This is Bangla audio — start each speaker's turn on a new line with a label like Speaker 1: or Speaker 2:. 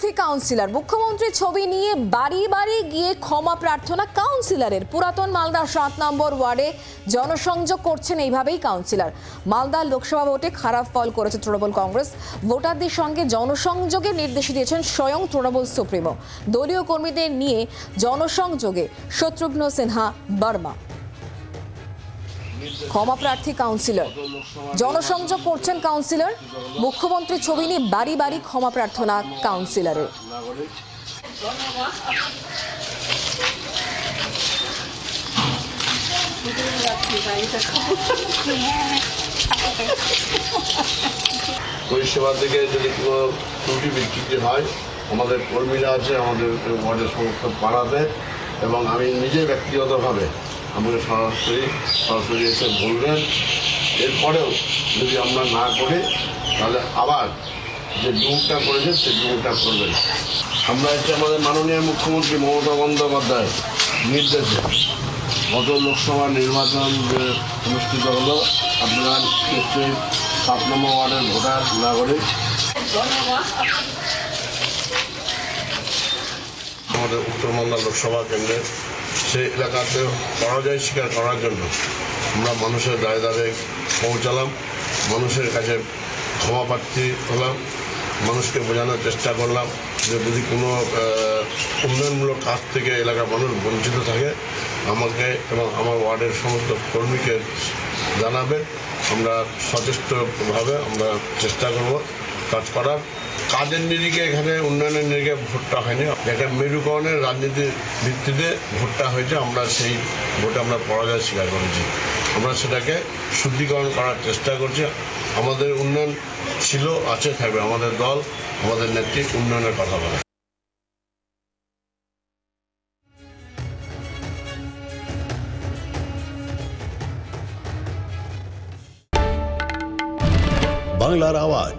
Speaker 1: প্রার্থী কাউন্সিলর। মুখ্যমন্ত্রী ছবি নিয়ে বাড়ি বাড়ি গিয়ে ক্ষমা প্রার্থনা কাউন্সিলরের। পুরাতন মালদা সাত নম্বর ওয়ার্ডে জনসংযোগ করছেন এইভাবেই কাউন্সিলর। মালদা লোকসভা ভোটে খারাপ ফল করেছে তৃণমূল কংগ্রেস। ভোটারদের সঙ্গে জনসংযোগের নির্দেশ দিয়েছেন স্বয়ং তৃণমূল সুপ্রিমো। দলীয় কর্মীদের নিয়ে জনসংযোগে শত্রুঘ্ন সিনহা, বর্মা। ক্ষমা প্রার্থী কাউন্সিলর। জনসংযোগ করছেন কাউন্সিলর। মুখ্যমন্ত্রী ছবি নিয়ে বাড়ি বাড়ি ক্ষমা প্রার্থনা কাউন্সিলরের।
Speaker 2: পরিষেবা থেকে যদি কোনো ত্রুটি বিচ্যুতি হয়, আমাদের কর্মীরা আছে, আমাদের ওয়ার্ডের সমস্ত পাড়াতে, এবং আমি নিজে ব্যক্তিগতভাবে আমাকে সরাসরি সরাসরি এসে বলবেন। এরপরেও যদি আমরা না করি, তাহলে আবার যে ডুমটা করেছেন, সেই ডুমটা করবেন। আমরা হচ্ছে আমাদের মাননীয় মুখ্যমন্ত্রী মমতা বন্দ্যোপাধ্যায় নির্দেশে গত লোকসভা নির্বাচন অনুষ্ঠিত হলো, আপনারা নিশ্চয়ই সাত নম্বর ওয়ার্ডের ভোটার নাগরিক। আমাদের উত্তর মালদা লোকসভা কেন্দ্রের সেই এলাকাতে পরাজয় স্বীকার করার জন্য আমরা মানুষের দায় দাঁড়ে পৌঁছালাম, মানুষের কাছে ক্ষমা প্রার্থী হলাম, মানুষকে বোঝানোর চেষ্টা করলাম যে যদি কোনো উন্নয়নমূলক কাজ থেকে এলাকার মানুষ বঞ্চিত থাকে, আমাকে এবং আমার ওয়ার্ডের সমস্ত কর্মীকে জানাবে আমরা সচেষ্টভাবে আমরা চেষ্টা করব কাজ করার। কাজের নিরিখে এখানে উন্নয়নের নিরিখে ভোটটা হয়নি? একটা মেরুকরণের রাজনীতির ভিত্তিতে ভোটটা হয়েছে, আমরা সেই ভোটে আমরা পরাজয় স্বীকার করেছি। আমরা সেটাকে শুদ্ধিকরণ করার চেষ্টা করছি। আমাদের উন্নয়ন ছিল, আছে, থাকবে। আমাদের দল, আমাদের নেত্রী উন্নয়নের কথা বলে।
Speaker 3: বাংলার আওয়াজ